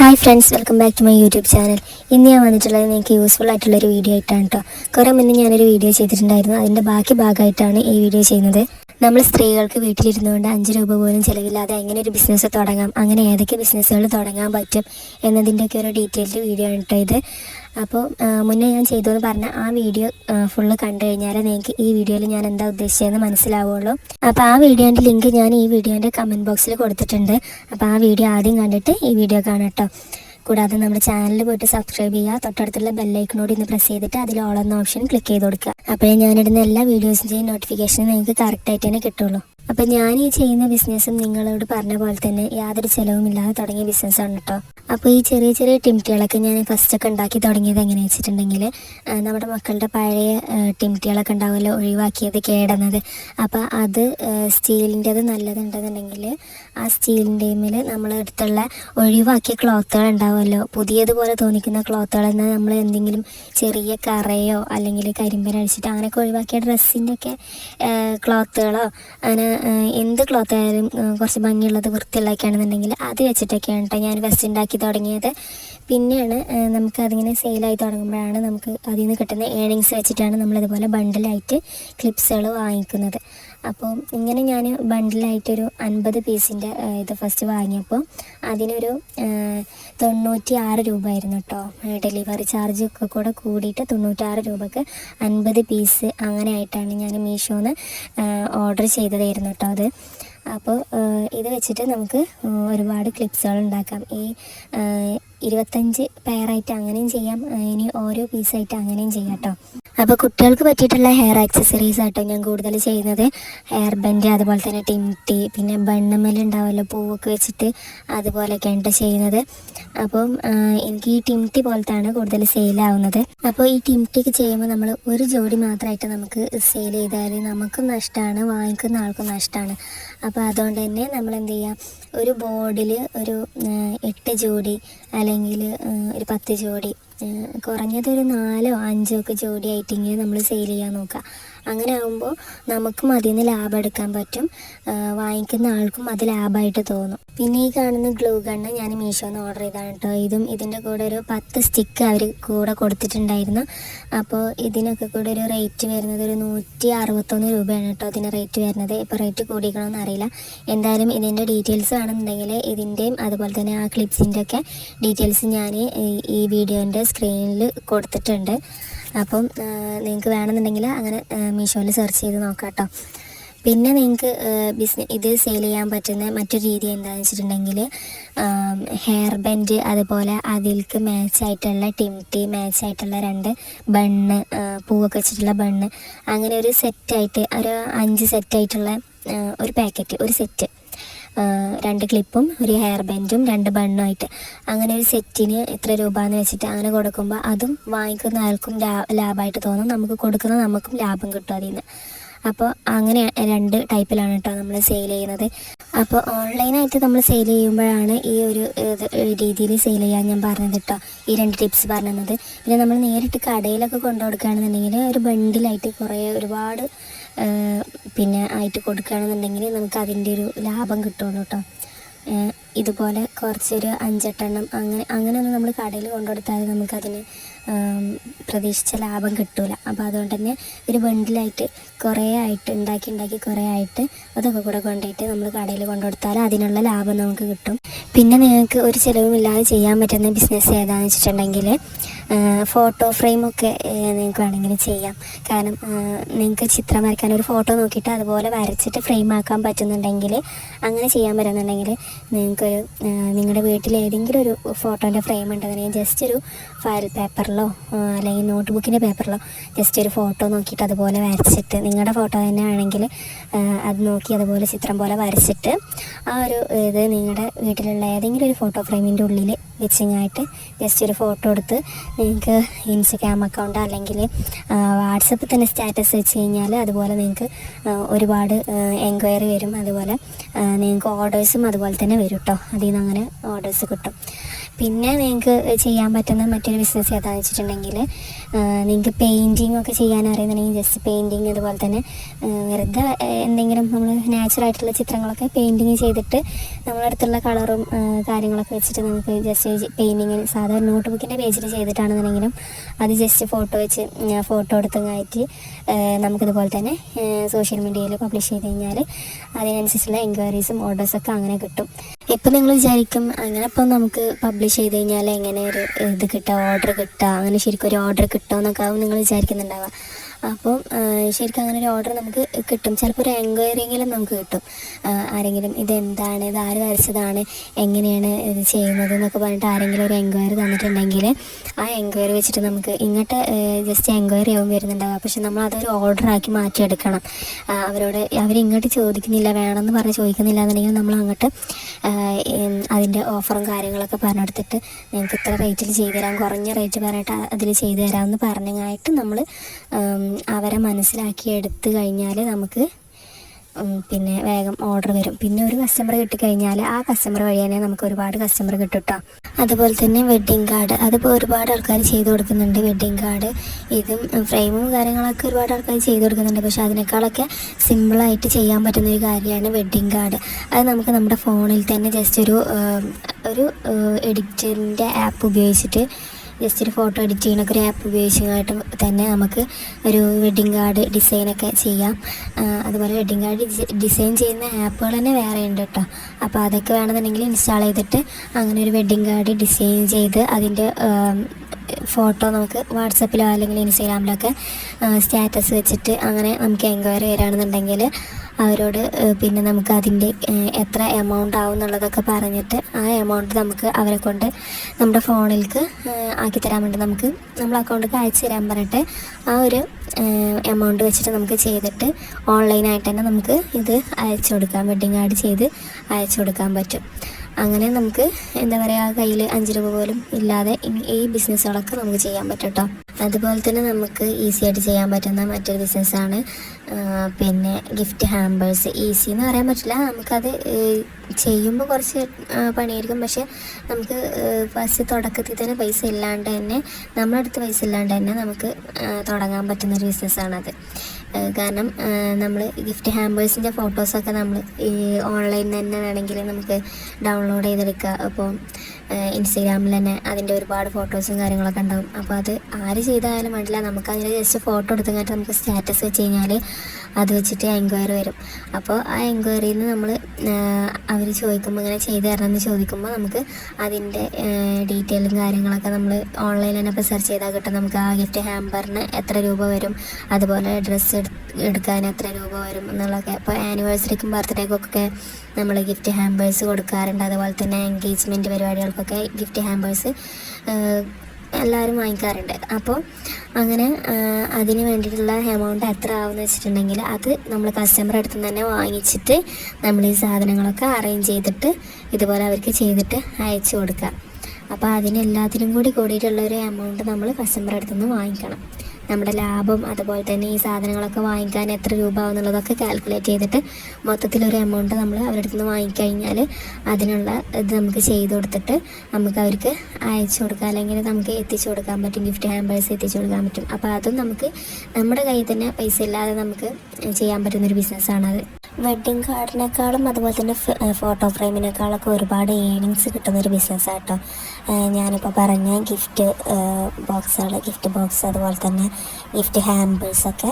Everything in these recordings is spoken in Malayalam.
Hi friends welcome back to my YouTube channel ഇന്ന് ഞാൻ വന്നിട്ടുള്ളത് നിങ്ങൾക്ക് യൂസ്ഫുൾ ആയിട്ടുള്ളൊരു വീഡിയോ ആയിട്ടാണ് കേട്ടോ കുറേ മുന്നേ ഞാനൊരു വീഡിയോ ചെയ്തിട്ടുണ്ടായിരുന്നു. അതിന്റെ ബാക്കി ഭാഗമായിട്ടാണ് ഈ വീഡിയോ ചെയ്യുന്നത്. നമ്മൾ സ്ത്രീകൾക്ക് വീട്ടിലിരുന്നുകൊണ്ട് അഞ്ച് രൂപ പോലും ചിലവില്ലാതെ എങ്ങനെ ഒരു ബിസിനസ് തുടങ്ങാം? അങ്ങനെ ഏതൊക്കെ ബിസിനസ്സുകൾ തുടങ്ങാൻ പറ്റും? എന്നതിന്റെയൊക്കെ ഒരു ഡീറ്റെയിൽഡ് വീഡിയോ ആണ് ഇത്. അപ്പോൾ മുന്നേ ഞാൻ ചെയ്തു എന്ന് പറഞ്ഞ ആ വീഡിയോ ഫുള്ള് കണ്ടു കഴിഞ്ഞാൽ നിങ്ങൾക്ക് ഈ വീഡിയോയിൽ ഞാൻ എന്താ ഉദ്ദേശിച്ചതെന്ന് മനസ്സിലാവുള്ളൂ. അപ്പോൾ ആ വീഡിയോന്റെ ലിങ്ക് ഞാൻ ഈ വീഡിയോന്റെ കമന്റ് ബോക്സിൽ കൊടുത്തിട്ടുണ്ട്. അപ്പോൾ ആ വീഡിയോ ആദ്യം കണ്ടിട്ട് ഈ വീഡിയോ കാണാം കേട്ടോ കൂടാതെ നമ്മുടെ ചാനലിൽ പോയിട്ട് സബ്സ്ക്രൈബ് ചെയ്യുക. തൊട്ടടുത്തുള്ള ബെല്ലൈക്കനോട് ഇന്ന് പ്രസ് ചെയ്തിട്ട് അതിൽ ഓൾ എന്ന ഓപ്ഷൻ ക്ലിക്ക് ചെയ്ത് കൊടുക്കുക. അപ്പോഴേ ഞാനിടുന്ന എല്ലാ വീഡിയോസിന്റെയും നോട്ടിഫിക്കേഷൻ നിങ്ങൾക്ക് കറക്റ്റായിട്ട് തന്നെ കിട്ടുള്ളൂ. അപ്പം ഞാൻ ഈ ചെയ്യുന്ന ബിസിനസ്സും നിങ്ങളോട് പറഞ്ഞ പോലെ തന്നെ യാതൊരു ചിലവുമില്ലാതെ തുടങ്ങിയ ബിസിനസ്സാണ് കേട്ടോ അപ്പോൾ ഈ ചെറിയ ചെറിയ ടിംറ്റികളൊക്കെ ഞാൻ ഫസ്റ്റ് ഒക്കെ ഉണ്ടാക്കി തുടങ്ങിയത് എങ്ങനെ വെച്ചിട്ടുണ്ടെങ്കിൽ നമ്മുടെ മക്കളുടെ പഴയ ടിംറ്റികളൊക്കെ ഉണ്ടാവുമല്ലോ ഒഴിവാക്കിയത് കേടുന്നത്. അപ്പോൾ അത് സ്റ്റീലിന്റെത് നല്ലതുണ്ടെന്നുണ്ടെങ്കിൽ ആ സ്റ്റീലിന്റെമിൽ നമ്മൾ അടുത്തുള്ള ഒഴിവാക്കിയ ക്ലോത്തുകൾ ഉണ്ടാവുമല്ലോ. പുതിയതുപോലെ തോന്നിക്കുന്ന ക്ലോത്തുകൾ എന്നാൽ നമ്മൾ എന്തെങ്കിലും ചെറിയ കറയോ അല്ലെങ്കിൽ കരിമ്പൻ അടിച്ചിട്ട് അങ്ങനെയൊക്കെ ഒഴിവാക്കിയ ഡ്രസ്സിന്റെ ഒക്കെ ക്ലോത്തുകളോ അങ്ങനെ എന്ത് ക്ലോത്ത് ആയാലും കുറച്ച് ഭംഗിയുള്ളത് വൃത്തിയുള്ളതൊക്കെയാണെന്നുണ്ടെങ്കിൽ അത് വെച്ചിട്ടൊക്കെയാണ് കേട്ടോ ഞാൻ വെസ്റ്റ് ഉണ്ടാക്കി തുടങ്ങിയത്. പിന്നെയാണ് നമുക്ക് അതിങ്ങനെ സെയിലായി തുടങ്ങുമ്പോഴാണ് നമുക്ക് അതിൽ നിന്ന് കിട്ടുന്ന ഏണിങ്സ് വെച്ചിട്ടാണ് നമ്മളിതുപോലെ ബണ്ടിലായിട്ട് ക്ലിപ്സുകൾ വാങ്ങിക്കുന്നത്. അപ്പോൾ ഇങ്ങനെ ഞാൻ ബണ്ടിലായിട്ടൊരു അൻപത് പീസിന്റെ ഇത് ഫസ്റ്റ് വാങ്ങിയപ്പോൾ അതിനൊരു തൊണ്ണൂറ്റി ആറ് രൂപയായിരുന്നു കേട്ടോ ഡെലിവറി ചാർജ് ഒക്കെ കൂടെ കൂടിയിട്ട് തൊണ്ണൂറ്റാറ് രൂപക്ക് അൻപത് പീസ് അങ്ങനെ ആയിട്ടാണ് ഞാൻ മീഷോന്ന് ഓർഡർ ചെയ്തതായിരുന്നു കേട്ടോ അത്. അപ്പോൾ ഇത് വെച്ചിട്ട് നമുക്ക് ഒരുപാട് ക്ലിപ്സുകൾ ഉണ്ടാക്കാം. ഈ ഇരുപത്തഞ്ച് പെയറായിട്ട് അങ്ങനെയും ചെയ്യാം. ഇനി ഓരോ പീസായിട്ട് അങ്ങനെയും ചെയ്യാം കേട്ടോ അപ്പോൾ കുട്ടികൾക്ക് പറ്റിയിട്ടുള്ള ഹെയർ ആക്സസറീസ് ആട്ടോ ഞാൻ കൂടുതൽ ചെയ്യുന്നത്. ഹെയർ ബെൻഡ് അതുപോലെ തന്നെ ടിംറ്റി പിന്നെ ബണ്ണമ്മൽ ഉണ്ടാവുമല്ലോ പൂവൊക്കെ വെച്ചിട്ട് അതുപോലെയൊക്കെയാണ് കേട്ടോ ചെയ്യുന്നത്. അപ്പം എനിക്ക് ഈ ടിംറ്റി പോലത്താണ് കൂടുതൽ സെയിലാവുന്നത് അപ്പോൾ ഈ ടിംറ്റിക്ക് ചെയ്യുമ്പോൾ നമ്മൾ ഒരു ജോഡി മാത്രമായിട്ട് നമുക്ക് സെയിൽ ചെയ്താൽ നമുക്കും നഷ്ടമാണ് വാങ്ങിക്കുന്ന ആൾക്കും നഷ്ടമാണ് അപ്പോൾ അതുകൊണ്ട് തന്നെ നമ്മൾ എന്ത് ചെയ്യുക ഒരു ബോർഡിൽ ഒരു എട്ട് ജോഡി അല്ലെങ്കിൽ ഒരു പത്ത് ജോഡി കുറഞ്ഞതൊരു നാലോ അഞ്ചോ ഒക്കെ ജോഡി ആയിട്ടിങ്ങനെ നമ്മൾ സെയിൽ ചെയ്യാൻ നോക്കുക അങ്ങനെ ആകുമ്പോൾ നമുക്കും അതിൽ നിന്ന് ലാഭം എടുക്കാൻ പറ്റും വാങ്ങിക്കുന്ന ആൾക്കും അത് ലാഭമായിട്ട് തോന്നും. പിന്നെ ഈ കാണുന്ന ഗ്ലൂ ഗണ്ണ് ഞാൻ മീഷോന്ന് ഓർഡർ ചെയ്താണ് കേട്ടോ ഇതും ഇതിന്റെ കൂടെ ഒരു പത്ത് സ്റ്റിക്ക് അവർ കൂടെ കൊടുത്തിട്ടുണ്ടായിരുന്നു. അപ്പോൾ ഇതിനൊക്കെ കൂടെ ഒരു റേറ്റ് വരുന്നത് ഒരു നൂറ്റി അറുപത്തൊന്ന് രൂപയാണ് കേട്ടോ അതിന് റേറ്റ് വരുന്നത്. ഇപ്പോൾ റേറ്റ് കൂടിക്കണമെന്ന് അറിയില്ല. എന്തായാലും ഇതിന്റെ ഡീറ്റെയിൽസ് വേണമെന്നുണ്ടെങ്കിൽ ഇതിന്റെയും അതുപോലെ തന്നെ ആ ക്ലിപ്സിന്റെ ഒക്കെ ഡീറ്റെയിൽസ് ഞാൻ ഈ വീഡിയോന്റെ സ്ക്രീനിൽ കൊടുത്തിട്ടുണ്ട്. അപ്പം നിങ്ങൾക്ക് വേണമെന്നുണ്ടെങ്കിൽ അങ്ങനെ മീഷോയിൽ സെർച്ച് ചെയ്ത് നോക്കാം കേട്ടോ പിന്നെ നിങ്ങൾക്ക് ബിസിനസ് ഇത് സെയിൽ ചെയ്യാൻ പറ്റുന്ന മറ്റൊരു രീതി എന്താണെന്ന് വെച്ചിട്ടുണ്ടെങ്കിൽ ഹെയർ ബെൻഡ് അതുപോലെ അതിൽക്ക് മാച്ച് ആയിട്ടുള്ള ടിംറ്റി മാച്ച് ആയിട്ടുള്ള രണ്ട് ബണ്ണ് പൂവൊക്കെ വെച്ചിട്ടുള്ള ബണ്ണ് അങ്ങനെ ഒരു സെറ്റായിട്ട് ഒരു അഞ്ച് സെറ്റായിട്ടുള്ള ഒരു പാക്കറ്റ് ഒരു സെറ്റ് രണ്ട് ക്ലിപ്പും ഒരു ഹെയർ ബാൻഡും രണ്ട് ബണ്ണുമായിട്ട് അങ്ങനെ ഒരു സെറ്റിന് എത്ര രൂപ എന്ന് വെച്ചിട്ട് അങ്ങനെ കൊടുക്കുമ്പോൾ അതും വാങ്ങിക്കുന്ന ആൾക്കും ലാഭമായിട്ട് തോന്നും. നമുക്ക് കൊടുക്കുന്ന നമുക്കും ലാഭം കിട്ടും അതിൽ നിന്ന് അപ്പോൾ അങ്ങനെ രണ്ട് ടൈപ്പിലാണ് കേട്ടോ നമ്മൾ സെയിൽ ചെയ്യുന്നത്. അപ്പോൾ ഓൺലൈനായിട്ട് നമ്മൾ സെയിൽ ചെയ്യുമ്പോഴാണ് ഈ ഒരു രീതിയിൽ സെയിൽ ചെയ്യാൻ ഞാൻ പറഞ്ഞത് കേട്ടോ ഈ രണ്ട് ടിപ്സ് പറഞ്ഞത്. പിന്നെ നമ്മൾ നേരിട്ട് കടയിലൊക്കെ കൊണ്ടു കൊടുക്കുകയാണെന്നുണ്ടെങ്കിൽ ഒരു ബണ്ടിലായിട്ട് കുറേ ഒരുപാട് പിന്നെ ആയിട്ട് കൊടുക്കുകയാണെന്നുണ്ടെങ്കിൽ നമുക്ക് അതിന്റെ ഒരു ലാഭം കിട്ടുള്ളൂ കേട്ടോ ഇതുപോലെ കുറച്ചൊരു അഞ്ചെട്ടെണ്ണം അങ്ങനെ അങ്ങനെയൊന്നും നമ്മൾ കടയിൽ കൊണ്ടുകൊടുത്താൽ നമുക്കതിന് പ്രതീക്ഷിച്ച ലാഭം കിട്ടൂല. അപ്പോൾ അതുകൊണ്ട് തന്നെ ഒരു ബണ്ടിലായിട്ട് കുറേ ആയിട്ട് ഉണ്ടാക്കി ഉണ്ടാക്കി കുറേ ആയിട്ട് അതൊക്കെ കൂടെ കൊണ്ടുപോയിട്ട് നമ്മൾ കടയിൽ കൊണ്ടുകൊടുത്താൽ അതിനുള്ള ലാഭം നമുക്ക് കിട്ടും. പിന്നെ നിങ്ങൾക്ക് ഒരു ചിലവുമില്ലാതെ ചെയ്യാൻ പറ്റുന്ന ബിസിനസ് ഏതാണെന്ന് വെച്ചിട്ടുണ്ടെങ്കിൽ ഫോട്ടോ ഫ്രെയിമൊക്കെ നിങ്ങൾക്ക് വേണമെങ്കിൽ ചെയ്യാം. കാരണം നിങ്ങൾക്ക് ചിത്രം വരയ്ക്കാൻ ഒരു ഫോട്ടോ നോക്കിയിട്ട് അതുപോലെ വരച്ചിട്ട് ഫ്രെയിം ആക്കാൻ പറ്റുന്നുണ്ടെങ്കിൽ അങ്ങനെ ചെയ്യാൻ പറ്റുന്നുണ്ടെങ്കിൽ നിങ്ങൾക്കൊരു നിങ്ങളുടെ വീട്ടിൽ ഏതെങ്കിലും ഒരു ഫോട്ടോന്റെ ഫ്രെയിം ഉണ്ടെന്നുണ്ടെങ്കിൽ ജസ്റ്റ് ഒരു ഫയൽ പേപ്പറിലോ അല്ലെങ്കിൽ നോട്ട് ബുക്കിന്റെ പേപ്പറിലോ ജസ്റ്റ് ഒരു ഫോട്ടോ നോക്കിയിട്ട് അതുപോലെ വരച്ചിട്ട് നിങ്ങളുടെ ഫോട്ടോ തന്നെ ആണെങ്കിൽ അത് നോക്കി അതുപോലെ ചിത്രം പോലെ വരച്ചിട്ട് ആ ഒരു ഇത് നിങ്ങളുടെ വീട്ടിലുള്ള ഏതെങ്കിലും ഒരു ഫോട്ടോ ഫ്രെയിമിന്റെ ഉള്ളിൽ വെച്ചിങ്ങായിട്ട് ജസ്റ്റ് ഒരു ഫോട്ടോ എടുത്ത് നിങ്ങൾക്ക് ഇൻസ്റ്റഗ്രാം അക്കൗണ്ട് അല്ലെങ്കിൽ വാട്സപ്പിൽ തന്നെ സ്റ്റാറ്റസ് വെച്ച് കഴിഞ്ഞാൽ അതുപോലെ നിങ്ങൾക്ക് ഒരുപാട് എൻക്വയറി വരും. അതുപോലെ നിങ്ങൾക്ക് ഓർഡേഴ്സും അതുപോലെ തന്നെ വരും കേട്ടോ. അതിൽ നിന്ന് അങ്ങനെ ഓർഡേഴ്സ് കിട്ടും. പിന്നെ നിങ്ങൾക്ക് ചെയ്യാൻ പറ്റുന്ന മറ്റൊരു ബിസിനസ് ഏതാണെന്ന് വെച്ചിട്ടുണ്ടെങ്കിൽ നിങ്ങൾക്ക് പെയിന്റിങ് ഒക്കെ ചെയ്യാൻ അറിയുന്നുണ്ടെങ്കിൽ ജസ്റ്റ് പെയിന്റിങ് അതുപോലെ തന്നെ വെറുതെ എന്തെങ്കിലും നമ്മൾ നാച്ചുറായിട്ടുള്ള ചിത്രങ്ങളൊക്കെ പെയിന്റിങ് ചെയ്തിട്ട് നമ്മളടുത്തുള്ള കളറും കാര്യങ്ങളൊക്കെ വെച്ചിട്ട് നമുക്ക് ജസ്റ്റ് പെയിന്റിങ്ങിന് സാധാരണ നോട്ട് ബുക്കിന്റെ പേജിൽ ചെയ്തിട്ടാണെന്നുണ്ടെങ്കിലും അത് ജസ്റ്റ് ഫോട്ടോ വെച്ച് ഫോട്ടോ എടുത്ത് കയറ്റി നമുക്കിതുപോലെ തന്നെ സോഷ്യൽ മീഡിയയിൽ പബ്ലിഷ് ചെയ്ത് കഴിഞ്ഞാൽ അതിനനുസരിച്ചുള്ള എൻക്വയറീസും ഓർഡേഴ്സൊക്കെ അങ്ങനെ കിട്ടും. ഇപ്പം നിങ്ങൾ വിചാരിക്കും? അങ്ങനെ ഇപ്പം നമുക്ക് പബ്ലിഷ് ചെയ്ത് കഴിഞ്ഞാൽ എങ്ങനെ ഒരു ഇത് കിട്ടുക ഓർഡർ കിട്ടുക അങ്ങനെ ശരിക്കും ഒരു ഓർഡർ കിട്ടുമെന്നൊക്കെ ആവും നിങ്ങൾ വിചാരിക്കുന്നുണ്ടാവുക. അപ്പം ശരിക്കും അങ്ങനെ ഒരു ഓർഡർ നമുക്ക് കിട്ടും. ചിലപ്പോൾ ഒരു എൻക്വയറിയെങ്കിലും നമുക്ക് കിട്ടും. ആരെങ്കിലും ഇതെന്താണ് ഇത് ആര് വരച്ചതാണ് എങ്ങനെയാണ് ഇത് ചെയ്യുന്നത് എന്നൊക്കെ പറഞ്ഞിട്ട് ആരെങ്കിലും ഒരു എൻക്വയറി തന്നിട്ടുണ്ടെങ്കിൽ ആ എൻക്വയറി വെച്ചിട്ട് നമുക്ക് ഇങ്ങോട്ട് ജസ്റ്റ് എൻക്വയറി ആവും വരുന്നുണ്ടാവുക. പക്ഷെ നമ്മൾ അതൊരു ഓർഡറാക്കി മാറ്റിയെടുക്കണം. അവരോട് അവരിങ്ങോട്ട് ചോദിക്കുന്നില്ല വേണമെന്ന് പറഞ്ഞ് ചോദിക്കുന്നില്ല എന്നുണ്ടെങ്കിൽ നമ്മൾ അങ്ങോട്ട് അതിന്റെ ഓഫറും കാര്യങ്ങളൊക്കെ പറഞ്ഞു പറഞ്ഞെടുത്തിട്ട് നിങ്ങൾക്ക് ഇത്ര റേറ്റിൽ ചെയ്തു തരാം കുറഞ്ഞ റേറ്റ് പറഞ്ഞിട്ട് അതിൽ ചെയ്തു തരാമെന്ന് പറഞ്ഞായിട്ട് നമ്മൾ അവരെ മനസ്സിലാക്കി എടുത്തു കഴിഞ്ഞാൽ നമുക്ക് പിന്നെ വേഗം ഓർഡർ വരും. പിന്നെ ഒരു കസ്റ്റമർ കിട്ടിക്കഴിഞ്ഞാൽ ആ കസ്റ്റമർ വഴി തന്നെ നമുക്ക് ഒരുപാട് കസ്റ്റമർ കിട്ടും കേട്ടോ അതുപോലെ തന്നെ വെഡ്ഡിങ് കാർഡ് അതിപ്പോൾ ഒരുപാട് ആൾക്കാർ ചെയ്ത് കൊടുക്കുന്നുണ്ട് വെഡ്ഡിങ് കാർഡ് ഇതും ഫ്രെയിമും കാര്യങ്ങളൊക്കെ ഒരുപാട് ആൾക്കാർ ചെയ്ത് കൊടുക്കുന്നുണ്ട്. പക്ഷേ അതിനേക്കാളൊക്കെ സിമ്പിളായിട്ട് ചെയ്യാൻ പറ്റുന്ന ഒരു കാര്യമാണ് വെഡ്ഡിങ് കാർഡ് അത് നമുക്ക് നമ്മുടെ ഫോണിൽ തന്നെ ജസ്റ്റ് ഒരു ഒരു എഡിറ്റിന്റെ ആപ്പ് ഉപയോഗിച്ചിട്ട് ജസ്റ്റ് ഒരു ഫോട്ടോ എഡിറ്റ് ചെയ്യുന്നൊക്കെ ഒരു ആപ്പ് ഉപയോഗിച്ചതായിട്ട് തന്നെ നമുക്ക് ഒരു വെഡ്ഡിങ് കാർഡ് ഡിസൈനൊക്കെ ചെയ്യാം. അതുപോലെ വെഡ്ഡിങ് കാർഡ് ഡിസൈൻ ചെയ്യുന്ന ആപ്പുകൾ തന്നെ വേറെ ഉണ്ട് കേട്ടോ അപ്പോൾ അതൊക്കെ വേണമെന്നുണ്ടെങ്കിൽ ഇൻസ്റ്റാൾ ചെയ്തിട്ട് അങ്ങനെ ഒരു വെഡ്ഡിങ് കാർഡ് ഡിസൈൻ ചെയ്ത് അതിന്റെ ഫോട്ടോ നമുക്ക് വാട്സപ്പിലോ അല്ലെങ്കിൽ ഇൻസ്റ്റാഗ്രാമിലൊക്കെ സ്റ്റാറ്റസ് വെച്ചിട്ട് അങ്ങനെ നമുക്ക് എൻക്വയറി വരികയാണെന്നുണ്ടെങ്കിൽ അവരോട് പിന്നെ നമുക്ക് അതിന്റെ എത്ര എമൗണ്ട് ആവും എന്നുള്ളതൊക്കെ പറഞ്ഞിട്ട് ആ എമൗണ്ട് നമുക്ക് അവരെ കൊണ്ട് നമ്മുടെ ഫോണിലേക്ക് ആക്കി തരാൻ വേണ്ടി നമുക്ക് നമ്മൾ അക്കൗണ്ടിൽ അയച്ചു തരാൻ പറഞ്ഞിട്ട് ആ ഒരു എമൗണ്ട് വെച്ചിട്ട് നമുക്ക് ചെയ്തിട്ട് ഓൺലൈനായിട്ട് തന്നെ നമുക്ക് ഇത് അയച്ചു കൊടുക്കാം. വെഡിങ് കാർഡ് ചെയ്ത് അയച്ചു കൊടുക്കാൻ പറ്റും. അങ്ങനെ നമുക്ക് എന്താ പറയുക കയ്യിൽ അഞ്ച് രൂപ പോലും ഇല്ലാതെ ഈ ബിസിനസ്സുകളൊക്കെ നമുക്ക് ചെയ്യാൻ പറ്റും കേട്ടോ അതുപോലെ തന്നെ നമുക്ക് ഈസി ആയിട്ട് ചെയ്യാൻ പറ്റുന്ന മറ്റൊരു ബിസിനസ്സാണ് പിന്നെ ഗിഫ്റ്റ് ഹാമ്പേഴ്സ്. ഈസി എന്ന് പറയാൻ പറ്റില്ല നമുക്കത് ചെയ്യുമ്പോൾ കുറച്ച് പണിയായിരിക്കും. പക്ഷെ നമുക്ക് ഫസ്റ്റ് തുടക്കത്തിൽ തന്നെ പൈസ ഇല്ലാണ്ട് തന്നെ നമ്മുടെ അടുത്ത് പൈസ ഇല്ലാണ്ട് തന്നെ നമുക്ക് തുടങ്ങാൻ പറ്റുന്ന ഒരു ബിസിനസ്സാണത്. കാരണം നമ്മൾ ഗിഫ്റ്റ് ഹാമ്പേഴ്സിന്റെ ഫോട്ടോസൊക്കെ നമ്മൾ ഈ ഓൺലൈനിൽ തന്നെ വേണമെങ്കിൽ നമുക്ക് ഡൗൺലോഡ് ചെയ്തെടുക്കാം. അപ്പോൾ ഇൻസ്റ്റഗ്രാമിൽ തന്നെ അതിന്റെ ഒരുപാട് ഫോട്ടോസും കാര്യങ്ങളൊക്കെ ഉണ്ടാവും. അപ്പോൾ അത് ആര് ചെയ്തായാലും വേണ്ടില്ല. നമുക്ക് അതിൽ ജസ്റ്റ് ഫോട്ടോ എടുത്തങ്ങാട്ട് നമുക്ക് സ്റ്റാറ്റസ് വെച്ച് കഴിഞ്ഞാൽ അത് വെച്ചിട്ട് എൻക്വയറി വരും. അപ്പോൾ ആ എൻക്വയറിയിൽ നിന്ന് നമ്മൾ അവർ ചോദിക്കുമ്പോൾ ഇങ്ങനെ ചെയ്തു തരണമെന്ന് ചോദിക്കുമ്പോൾ നമുക്ക് അതിന്റെ ഡീറ്റെയിലും കാര്യങ്ങളൊക്കെ നമ്മൾ ഓൺലൈനിൽ തന്നെ ഇപ്പോൾ സെർച്ച് ചെയ്താൽ കിട്ടും. നമുക്ക് ആ ഗിഫ്റ്റ് ഹാമ്പറിന് എത്ര രൂപ വരും. അതുപോലെ ഡ്രസ്സ് എടുക്കാൻ എത്ര രൂപ വരും എന്നുള്ളതൊക്കെ. അപ്പോൾ ആനിവേഴ്സറിക്കും ബർത്ത്ഡേക്കും ഒക്കെ നമ്മൾ ഗിഫ്റ്റ് ഹാമ്പേഴ്സ് കൊടുക്കാറുണ്ട്. അതുപോലെ തന്നെ എൻഗേജ്മെന്റ് പരിപാടികൾക്കൊക്കെ ഗിഫ്റ്റ് ഹാമ്പേഴ്സ് എല്ലാവരും വാങ്ങിക്കാറുണ്ട്. അപ്പോൾ അങ്ങനെ അതിന് വേണ്ടിയിട്ടുള്ള എമൗണ്ട് എത്ര ആവുമെന്ന് വെച്ചിട്ടുണ്ടെങ്കിൽ അത് നമ്മൾ കസ്റ്റമറുടെ അടുത്ത് തന്നെ വാങ്ങിച്ചിട്ട് നമ്മൾ ഈ സാധനങ്ങളൊക്കെ അറേഞ്ച് ചെയ്തിട്ട് ഇതുപോലെ അവർക്ക് ചെയ്തിട്ട് അയച്ചു കൊടുക്കുക. അപ്പോൾ അതിനെല്ലാത്തിനും കൂടി കൂടിയിട്ടുള്ള ഒരു എമൗണ്ട് നമ്മൾ കസ്റ്റമറുടെ അടുത്ത് നിന്ന് വാങ്ങിക്കണം. നമ്മുടെ ലാഭം അതുപോലെ തന്നെ ഈ സാധനങ്ങളൊക്കെ വാങ്ങിക്കാൻ എത്ര രൂപ എന്നുള്ളതൊക്കെ കാൽക്കുലേറ്റ് ചെയ്തിട്ട് മൊത്തത്തിലൊരു എമൗണ്ട് നമ്മൾ അവരുടെ അടുത്ത് നിന്ന് വാങ്ങിക്കഴിഞ്ഞാൽ അതിനുള്ള ഇത് നമുക്ക് ചെയ്ത് കൊടുത്തിട്ട് നമുക്ക് അവർക്ക് അയച്ചു കൊടുക്കാം. അല്ലെങ്കിൽ നമുക്ക് എത്തിച്ചു കൊടുക്കാൻ പറ്റും ഗിഫ്റ്റ് ഹാമ്പേഴ്സ് എത്തിച്ചു കൊടുക്കാൻ പറ്റും. അപ്പോൾ അതും നമുക്ക് നമ്മുടെ കയ്യിൽ തന്നെ പൈസ ഇല്ലാതെ നമുക്ക് ചെയ്യാൻ പറ്റുന്നൊരു ബിസിനസ്സാണത് വെഡ്ഡിങ് കാർഡിനേക്കാളും അതുപോലെ തന്നെ ഫോട്ടോ ഫ്രെയിമിനേക്കാളൊക്കെ ഒരുപാട് ഏണിങ്സ് കിട്ടുന്നൊരു ബിസിനസ്സാണ് കേട്ടോ ഞാനിപ്പോൾ പറഞ്ഞ ഗിഫ്റ്റ് ബോക്സുകൾ ഗിഫ്റ്റ് ബോക്സ് അതുപോലെ തന്നെ ഗിഫ്റ്റ് ഹാമ്പേഴ്സൊക്കെ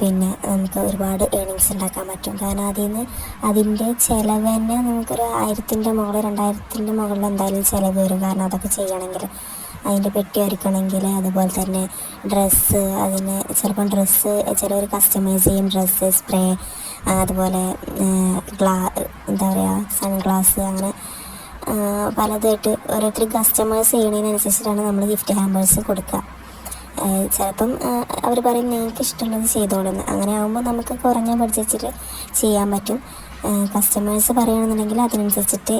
പിന്നെ നമുക്ക് ഒരുപാട് ഏണിങ്സ് ഉണ്ടാക്കാൻ പറ്റും. കാരണം അതിൽ നിന്ന് അതിന്റെ ചിലവ് തന്നെ നമുക്കൊരു ആയിരത്തിന്റെ മുകളിൽ രണ്ടായിരത്തിന്റെ മുകളിൽ എന്തായാലും ചിലവ് വരും. കാരണം അതൊക്കെ ചെയ്യണമെങ്കിൽ അതിന്റെ പെട്ടി ഒരുക്കണമെങ്കിൽ അതുപോലെ തന്നെ ഡ്രസ്സ് അതിന് ചിലപ്പം ഡ്രസ്സ് ചിലവർ കസ്റ്റമൈസ് ചെയ്യും. ഡ്രസ്സ് സ്പ്രേ അതുപോലെ ഗ്ലാ എന്താ പറയുക സൺഗ്ലാസ് അങ്ങനെ പലതായിട്ട് ഓരോരുത്തർ കസ്റ്റമേഴ്സ് ചെയ്യണതിനനുസരിച്ചിട്ടാണ് നമ്മൾ ഗിഫ്റ്റ് ഹാമ്പേഴ്സ് കൊടുക്കുക. ചിലപ്പം അവർ പറയും നിങ്ങൾക്ക് ഇഷ്ടമുള്ളത് ചെയ്തോളുന്നു അങ്ങനെ ആകുമ്പോൾ നമുക്ക് കുറഞ്ഞ ബഡ്ജറ്റിൽ ചെയ്യാൻ പറ്റും. കസ്റ്റമേഴ്സ് പറയുകയാണെന്നുണ്ടെങ്കിൽ അതിനനുസരിച്ചിട്ട്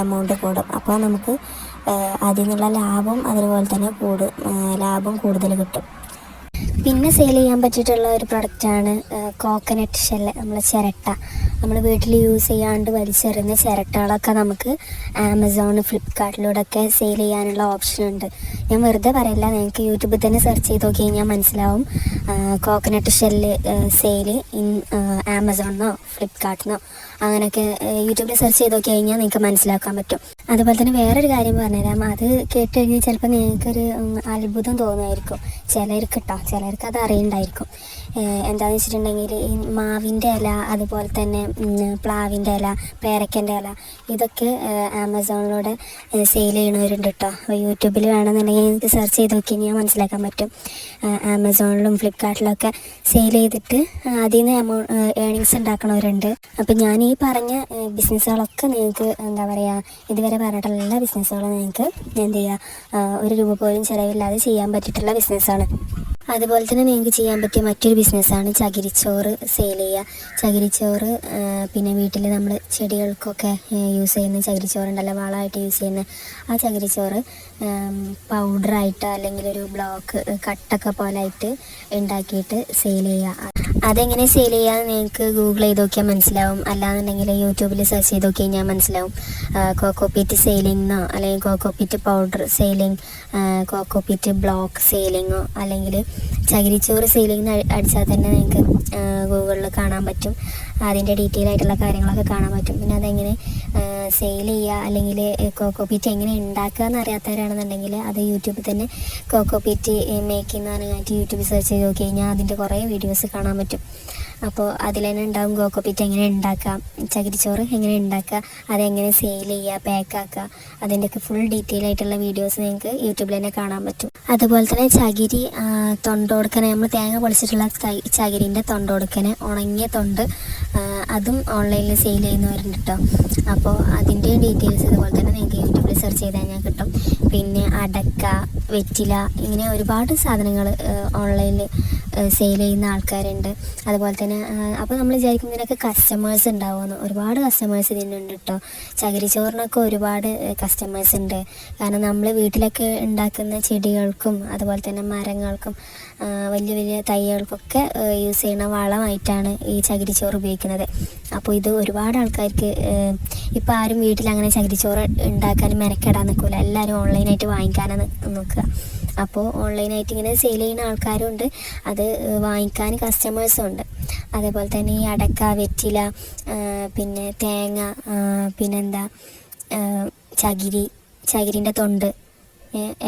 എമൗണ്ട് കൂടും. അപ്പോൾ നമുക്ക് അതിൽ നിന്നുള്ള ലാഭം അതുപോലെ തന്നെ കൂടും. ലാഭം കൂടുതൽ കിട്ടും. പിന്നെ സെയിൽ ചെയ്യാൻ പറ്റിയിട്ടുള്ള ഒരു പ്രൊഡക്റ്റാണ് കോക്കനട്ട് ഷെല്ല് നമ്മൾ ചിരട്ട. നമ്മൾ വീട്ടിൽ യൂസ് ചെയ്യാണ്ട് വലിച്ചെറിയുന്ന ചിരട്ടകളൊക്കെ നമുക്ക് ആമസോൺ ഫ്ലിപ്കാർട്ടിലൂടെയൊക്കെ സെയിൽ ചെയ്യാനുള്ള ഓപ്ഷൻ ഉണ്ട്. ഞാൻ വെറുതെ പറയില്ല നിങ്ങൾക്ക് യൂട്യൂബിൽ തന്നെ സെർച്ച് ചെയ്ത് നോക്കി കഴിഞ്ഞാൽ മനസ്സിലാവും. കോക്കനട്ട് ഷെല്ല് സെയിൽ ഇൻ ആമസോണിനോ ഫ്ലിപ്കാർട്ടിനോ അങ്ങനെയൊക്കെ യൂട്യൂബിൽ സെർച്ച് ചെയ്ത് നോക്കി കഴിഞ്ഞാൽ നിങ്ങൾക്ക് മനസ്സിലാക്കാൻ പറ്റും. അതുപോലെ തന്നെ വേറൊരു കാര്യം പറഞ്ഞുതരാം. അത് കേട്ട് കഴിഞ്ഞാൽ ചിലപ്പോൾ നിങ്ങൾക്കൊരു അത്ഭുതം തോന്നുമായിരിക്കും ചിലർക്ക് കേട്ടോ ചിലർക്ക് അത് അറിയണ്ടായിരിക്കും. എന്താണെന്ന് വെച്ചിട്ടുണ്ടെങ്കിൽ മാവിന്റെ ഇല അതുപോലെ തന്നെ പ്ലാവിന്റെ ഇല പേരക്കന്റെ ഇല ഇതൊക്കെ ആമസോണിലൂടെ സെയിൽ ചെയ്യണവരുണ്ട് കേട്ടോ യൂട്യൂബിൽ വേണമെന്നുണ്ടെങ്കിൽ നിങ്ങൾക്ക് സെർച്ച് ചെയ്ത് നോക്കി കഴിഞ്ഞാൽ മനസ്സിലാക്കാൻ പറ്റും. ആമസോണിലും ഫ്ലിപ്കാർട്ടിലൊക്കെ സെയിൽ ചെയ്തിട്ട് അതിൽ നിന്ന് എമൗ ഏണിങ്സ് ഉണ്ടാക്കണവരുണ്ട്. അപ്പം ഞാൻ ഈ പറഞ്ഞ ബിസിനസ്സുകളൊക്കെ നിങ്ങൾക്ക് എന്താ പറയുക ഇതുവരെ പറഞ്ഞിട്ടുള്ള എല്ലാ ബിസിനസ്സുകളും നിങ്ങൾക്ക് എന്ത് ചെയ്യുക ഒരു രൂപ പോലും ചിലവില്ലാതെ ചെയ്യാൻ പറ്റിയിട്ടുള്ള ബിസിനസ്സാണ് അതുപോലെ തന്നെ നിങ്ങൾക്ക് ചെയ്യാൻ പറ്റിയ മറ്റൊരു ബിസിനസ്സാണ് ചകിരിച്ചോറ് സെയിൽ ചെയ്യുക. ചകിരിച്ചോറ് പിന്നെ വീട്ടിൽ നമ്മൾ ചെടികൾക്കൊക്കെ യൂസ് ചെയ്യുന്ന ചകിരിച്ചോറുണ്ടല്ലോ വളമായിട്ട് യൂസ് ചെയ്യുന്ന ആ ചകിരിച്ചോറ് പൗഡറായിട്ട് അല്ലെങ്കിൽ ഒരു ബ്ലോക്ക് കട്ടൊക്കെ പോലെ ആയിട്ട് ഉണ്ടാക്കിയിട്ട് സെയിൽ ചെയ്യുക. അതെങ്ങനെ സെയിൽ ചെയ്യാൻ നിങ്ങൾക്ക് ഗൂഗിൾ ചെയ്ത് നോക്കിയാൽ മനസ്സിലാവും. അല്ലാന്നുണ്ടെങ്കിൽ യൂട്യൂബിൽ സെർച്ച് ചെയ്ത് നോക്കി കഴിഞ്ഞാൽ മനസ്സിലാവും. കോക്കോപ്പീറ്റ് സെയിലിങ്ങോ അല്ലെങ്കിൽ cocopeat powder selling cocopeat block സെയിലിങ്ങോ അല്ലെങ്കിൽ ചകിരിച്ചോറ് സെയിലിംഗ് അടിച്ചാൽ തന്നെ നിങ്ങൾക്ക് ഗൂഗിളിൽ കാണാൻ പറ്റും. അതിന്റെ ഡീറ്റെയിൽ ആയിട്ടുള്ള കാര്യങ്ങളൊക്കെ കാണാൻ പറ്റും. പിന്നെ അതെങ്ങനെ സെയിൽ ചെയ്യുക അല്ലെങ്കിൽ കോക്കോ പീറ്റ് എങ്ങനെ ഉണ്ടാക്കുക എന്ന് അറിയാത്തവരാണെന്നുണ്ടെങ്കിൽ അത് യൂട്യൂബിൽ തന്നെ കോക്കോ പീറ്റ് മേക്കിംഗ് എന്ന് പറഞ്ഞിട്ട് യൂട്യൂബിൽ സെർച്ച് ചെയ്ത് നോക്കി കഴിഞ്ഞാൽ അതിന്റെ കുറേ വീഡിയോസ് കാണാൻ പറ്റും. അപ്പോൾ അതിൽ തന്നെ ഉണ്ടാവും ഗോക്കോപ്പിറ്റ് എങ്ങനെ ഉണ്ടാക്കാം ചകിരിച്ചോറ് എങ്ങനെ ഉണ്ടാക്കുക അതെങ്ങനെ സെയിൽ ചെയ്യുക പാക്കാക്കുക അതിന്റെയൊക്കെ ഫുൾ ഡീറ്റെയിൽ ആയിട്ടുള്ള വീഡിയോസ് നിങ്ങൾക്ക് യൂട്യൂബിൽ തന്നെ കാണാൻ പറ്റും. അതുപോലെ തന്നെ ചകിരി തൊണ്ട് തൊണ്ടൊടുക്കനെ നമ്മൾ തേങ്ങ പൊളിച്ചിട്ടുള്ള ചകിരിന്റെ തൊണ്ടൊടുക്കനെ ഉണങ്ങിയ തൊണ്ട് അതും ഓൺലൈനിൽ സെയിൽ ചെയ്യുന്നവരുണ്ട് കേട്ടോ അപ്പോൾ അതിന്റെ ഡീറ്റെയിൽസ് ഇതുപോലെ തന്നെ നിങ്ങൾക്ക് യൂട്യൂബിൽ സെർച്ച് ചെയ്ത് കഴിഞ്ഞാൽ കിട്ടും. പിന്നെ അടക്ക വെറ്റില ഇങ്ങനെ ഒരുപാട് സാധനങ്ങൾ ഓൺലൈനിൽ സെയിൽ ചെയ്യുന്ന ആൾക്കാരുണ്ട്. അതുപോലെ തന്നെ അപ്പോൾ നമ്മൾ വിചാരിക്കും ഇതിനൊക്കെ കസ്റ്റമേഴ്സ് ഉണ്ടാവുമെന്ന്. ഒരുപാട് കസ്റ്റമേഴ്സ് ഇതിനുണ്ട് കേട്ടോ ചകിരിച്ചോറിനൊക്കെ ഒരുപാട് കസ്റ്റമേഴ്സ് ഉണ്ട്. കാരണം നമ്മൾ വീട്ടിലൊക്കെ ഉണ്ടാക്കുന്ന ചെടികൾക്കും അതുപോലെ തന്നെ മരങ്ങൾക്കും വലിയ വലിയ തൈകൾക്കൊക്കെ യൂസ് ചെയ്യുന്ന വളമായിട്ടാണ് ഈ ചകിരിച്ചോറ് ഉപയോഗിക്കുന്നത്. അപ്പോൾ ഇത് ഒരുപാട് ആൾക്കാർക്ക് ഇപ്പോൾ ആരും വീട്ടിൽ അങ്ങനെ ചകിരിച്ചോറ് ഉണ്ടാക്കാൻ മെനക്കെടാൻ നിൽക്കില്ല എല്ലാവരും ഓൺലൈനായിട്ട് വാങ്ങിക്കാനാണ് നോക്കുക അപ്പോൾ ഓൺലൈനായിട്ട് ഇങ്ങനെ സെയിൽ ചെയ്യുന്ന ആൾക്കാരും ഉണ്ട് അത് വാങ്ങിക്കാൻ കസ്റ്റമേഴ്സും ഉണ്ട്. അതേപോലെ തന്നെ ഈ അടക്ക വെറ്റില പിന്നെ തേങ്ങ പിന്നെന്താ ചകിരി ചകിരിന്റെ തൊണ്ട്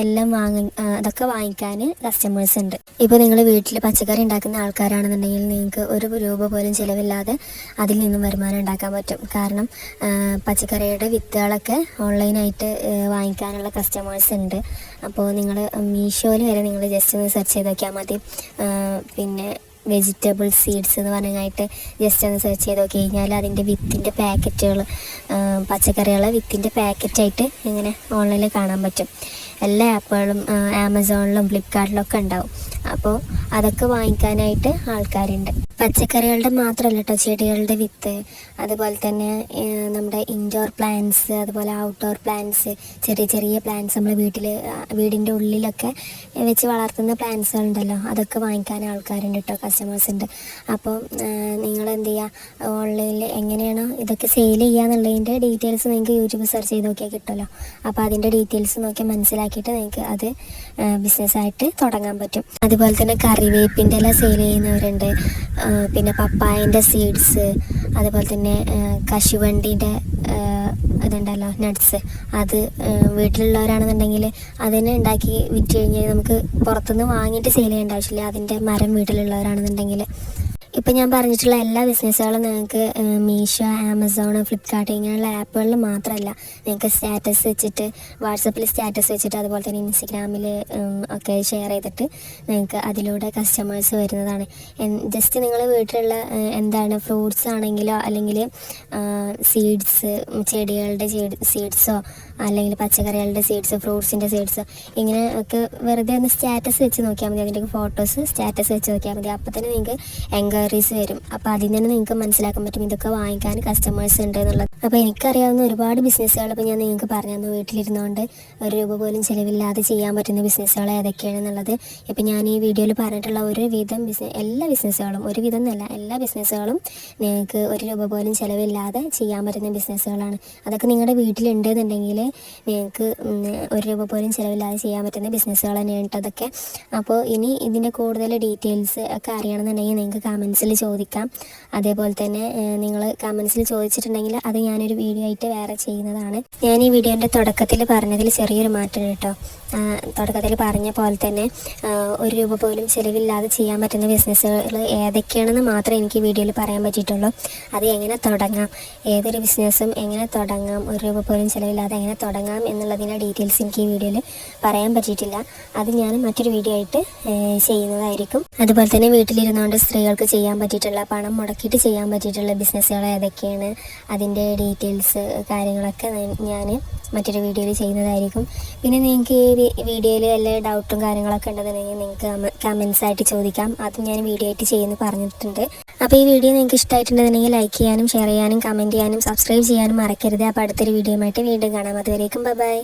എല്ലാം വാങ്ങി അതൊക്കെ വാങ്ങിക്കാൻ കസ്റ്റമേഴ്സ് ഉണ്ട്. ഇപ്പോൾ നിങ്ങൾ വീട്ടിൽ പച്ചക്കറി ഉണ്ടാക്കുന്ന ആൾക്കാരാണെന്നുണ്ടെങ്കിൽ നിങ്ങൾക്ക് ഒരു രൂപ പോലും ചിലവില്ലാതെ അതിൽ നിന്നും വരുമാനം ഉണ്ടാക്കാൻ പറ്റും. കാരണം പച്ചക്കറിയുടെ വിത്തുകളൊക്കെ ഓൺലൈനായിട്ട് വാങ്ങിക്കാനുള്ള കസ്റ്റമേഴ്സ് ഉണ്ട്. അപ്പോൾ നിങ്ങൾ മീഷോയിൽ വരെ നിങ്ങൾ ജസ്റ്റ് ഒന്ന് സെർച്ച് ചെയ്ത് നോക്കിയാൽ മതി പിന്നെ വെജിറ്റബിൾ സീഡ്സ് എന്ന് പറഞ്ഞായിട്ട് ജസ്റ്റ് ഒന്ന് സെർച്ച് ചെയ്ത് നോക്കി കഴിഞ്ഞാൽ അതിന്റെ വിത്തിന്റെ പാക്കറ്റുകൾ പച്ചക്കറികളെ വിത്തിന്റെ പാക്കറ്റായിട്ട് ഇങ്ങനെ ഓൺലൈനിൽ കാണാൻ പറ്റും. എല്ലാ ആപ്പുകളും ആമസോണിലും ഫ്ലിപ്കാർട്ടിലും ഒക്കെ ഉണ്ടാവും. അപ്പോൾ അതൊക്കെ വാങ്ങിക്കാനായിട്ട് ആൾക്കാരുണ്ട്. പച്ചക്കറികളുടെ മാത്രമല്ല കേട്ടോ ചെടികളുടെ വിത്ത് അതുപോലെ തന്നെ നമ്മുടെ ഇൻഡോർ പ്ലാന്റ്സ് അതുപോലെ ഔട്ട്ഡോർ പ്ലാന്റ്സ് ചെറിയ ചെറിയ പ്ലാന്റ്സ് നമ്മൾ വീട്ടിൽ വീടിന്റെ ഉള്ളിലൊക്കെ വെച്ച് വളർത്തുന്ന പ്ലാന്റ്സ് ഉണ്ടല്ലോ അതൊക്കെ വാങ്ങിക്കാൻ ആൾക്കാരുണ്ട് കേട്ടോ കസ്റ്റമേഴ്സ് ഉണ്ട്. അപ്പോൾ നിങ്ങൾ എന്ത് ചെയ്യുക ഓൺലൈനിൽ എങ്ങനെയാണോ ഇതൊക്കെ സെയിൽ ചെയ്യുക എന്നുള്ളതിന്റെ ഡീറ്റെയിൽസ് നിങ്ങൾക്ക് യൂട്യൂബ് സെർച്ച് ചെയ്ത് നോക്കിയാൽ കിട്ടുമല്ലോ അപ്പോൾ അതിന്റെ ഡീറ്റെയിൽസ് നോക്കി മനസ്സിലാക്കിയിട്ട് നിങ്ങൾക്ക് അത് ബിസിനസ്സായിട്ട് തുടങ്ങാൻ പറ്റും. അതുപോലെ തന്നെ കറിവേപ്പിന്റെ എല്ലാം സെയിൽ ചെയ്യുന്നവരുണ്ട്. പിന്നെ പപ്പായന്റെ സീഡ്സ് അതുപോലെ തന്നെ കശുവണ്ടിന്റെ ഇതുണ്ടല്ലോ നട്ട്സ്. അത് വീട്ടിലുള്ളവരാണെന്നുണ്ടെങ്കിൽ അതിനെ ഉണ്ടാക്കി വിറ്റ് കഴിഞ്ഞാൽ നമുക്ക് പുറത്തുനിന്ന് വാങ്ങിയിട്ട് സെയിൽ ചെയ്യേണ്ട ആവശ്യമില്ല. അതിന്റെ മരം വീട്ടിലുള്ളവരാണെന്നുണ്ടെങ്കിൽ ഇപ്പം ഞാൻ പറഞ്ഞിട്ടുള്ള എല്ലാ ബിസിനസ്സുകളും നിങ്ങൾക്ക് മീഷോ ആമസോൺ ഫ്ലിപ്കാർട്ട് ഇങ്ങനെയുള്ള ആപ്പുകളിൽ മാത്രമല്ല നിങ്ങൾക്ക് സ്റ്റാറ്റസ് വെച്ചിട്ട് വാട്സപ്പിൽ സ്റ്റാറ്റസ് വെച്ചിട്ട് അതുപോലെ തന്നെ ഇൻസ്റ്റഗ്രാമിൽ ഒക്കെ ഷെയർ ചെയ്തിട്ട് നിങ്ങൾക്ക് അതിലൂടെ കസ്റ്റമേഴ്സ് വരുന്നതാണ്. ജസ്റ്റ് നിങ്ങൾ വീട്ടിലുള്ള എന്താണ് ഫ്രൂട്ട്സ് ആണെങ്കിലോ അല്ലെങ്കിൽ സീഡ്സ് ചെടികളുടെ സീഡ്സോ അല്ലെങ്കിൽ പച്ചക്കറികളുടെ സീഡ്സ് ഫ്രൂട്ട്സിന്റെ സീഡ്സ് ഇങ്ങനെ ഒക്കെ വെറുതെ ഒന്ന് സ്റ്റാറ്റസ് വെച്ച് നോക്കിയാൽ മതി. അതിന്റെ ഫോട്ടോസ് സ്റ്റാറ്റസ് വെച്ച് നോക്കിയാൽ മതി. അപ്പോൾ തന്നെ നിങ്ങൾക്ക് എൻക്വയറീസ് വരും. അപ്പോൾ അതിൽ നിന്ന് നിങ്ങൾക്ക് മനസ്സിലാക്കാൻ പറ്റും ഇതൊക്കെ വാങ്ങിക്കാൻ കസ്റ്റമേഴ്സ് ഉണ്ട് എന്നുള്ളത്. അപ്പോൾ എനിക്കറിയാവുന്ന ഒരുപാട് ബിസിനസ്സുകൾ ഇപ്പോൾ ഞാൻ നിങ്ങൾക്ക് പറഞ്ഞു തന്നു. വീട്ടിലിരുന്നുകൊണ്ട് ഒരു രൂപ പോലും ചിലവില്ലാതെ ചെയ്യാൻ പറ്റുന്ന ബിസിനസ്സുകൾ ഏതൊക്കെയാണെന്നുള്ളത് ഇപ്പം ഞാൻ ഈ വീഡിയോയിൽ പറഞ്ഞിട്ടുള്ള ഒരു വിധം ബിസിനസ് എല്ലാ ബിസിനസ്സുകളും ഒരു വിധം എന്നല്ല എല്ലാ ബിസിനസ്സുകളും നിങ്ങൾക്ക് ഒരു രൂപ പോലും ചിലവില്ലാതെ ചെയ്യാൻ പറ്റുന്ന ബിസിനസ്സുകളാണ് അതൊക്കെ നിങ്ങളുടെ വീട്ടിലുണ്ടെന്നുണ്ടെങ്കിൽ നിങ്ങൾക്ക് ഒരു രൂപ പോലും ചിലവില്ലാതെ ചെയ്യാൻ പറ്റുന്ന ബിസിനസ്സുകൾ തന്നെയാണ് അതൊക്കെ. അപ്പോൾ ഇനി ഇതിന്റെ കൂടുതൽ ഡീറ്റെയിൽസ് ഒക്കെ അറിയണമെന്നുണ്ടെങ്കിൽ നിങ്ങൾക്ക് കമൻസിൽ ചോദിക്കാം. അതേപോലെ തന്നെ നിങ്ങൾ കമൻസിൽ ചോദിച്ചിട്ടുണ്ടെങ്കിൽ അത് ഞാനൊരു വീഡിയോ ആയിട്ട് വേറെ ചെയ്യുന്നതാണ്. ഞാൻ ഈ വീഡിയോന്റെ തുടക്കത്തിൽ പറഞ്ഞതിൽ ചെറിയൊരു മാറ്റം കേട്ടോ തുടക്കത്തിൽ പറഞ്ഞ പോലെ തന്നെ ഒരു രൂപ പോലും ചിലവില്ലാതെ ചെയ്യാൻ പറ്റുന്ന ബിസിനസ്സുകൾ ഏതൊക്കെയാണെന്ന് മാത്രമേ എനിക്ക് വീഡിയോയിൽ പറയാൻ പറ്റിയിട്ടുള്ളൂ. അത് എങ്ങനെ തുടങ്ങാം? ഏതൊരു ബിസിനസ്സും എങ്ങനെ തുടങ്ങാം? ഒരു രൂപ പോലും ചിലവില്ലാതെ എങ്ങനെ തുടങ്ങാം എന്നുള്ളതിന്റെ ഡീറ്റെയിൽസ് എനിക്ക് ഈ വീഡിയോയിൽ പറയാൻ പറ്റിയിട്ടില്ല. അത് ഞാൻ മറ്റൊരു വീഡിയോ ആയിട്ട് ചെയ്യുന്നതായിരിക്കും. അതുപോലെ തന്നെ വീട്ടിലിരുന്നുകൊണ്ട് സ്ത്രീകൾക്ക് ചെയ്യാൻ പറ്റിയിട്ടുള്ള പണം മുടക്കിയിട്ട് ചെയ്യാൻ പറ്റിയിട്ടുള്ള ബിസിനസ്സുകൾ ഏതൊക്കെയാണ്? അതിന്റെ ഡീറ്റെയിൽസ് കാര്യങ്ങളൊക്കെ ഞാൻ മറ്റൊരു വീഡിയോയിൽ ചെയ്യുന്നതായിരിക്കും. പിന്നെ നിങ്ങൾക്ക് ഈ വീഡിയോയിൽ വല്ല ഡൗട്ടും കാര്യങ്ങളൊക്കെ ഉണ്ടെന്നുണ്ടെങ്കിൽ നിങ്ങൾക്ക് കമൻസ് ആയിട്ട് ചോദിക്കാം. അതും ഞാൻ വീഡിയോ ആയിട്ട് ചെയ്യുമെന്ന് പറഞ്ഞിട്ടുണ്ട്. അപ്പോൾ ഈ വീഡിയോ നിങ്ങൾക്ക് ഇഷ്ടമായിട്ടുണ്ടെന്നുണ്ടെങ്കിൽ ലൈക്ക് ചെയ്യാനും ഷെയർ ചെയ്യാനും കമന്റ് ചെയ്യാനും സബ്സ്ക്രൈബ് ചെയ്യാനും മറക്കരുത്. അപ്പോൾ അടുത്തൊരു വീഡിയോ ആയിട്ട് വീണ്ടും കാണാം. അതുവരേക്കും ബൈ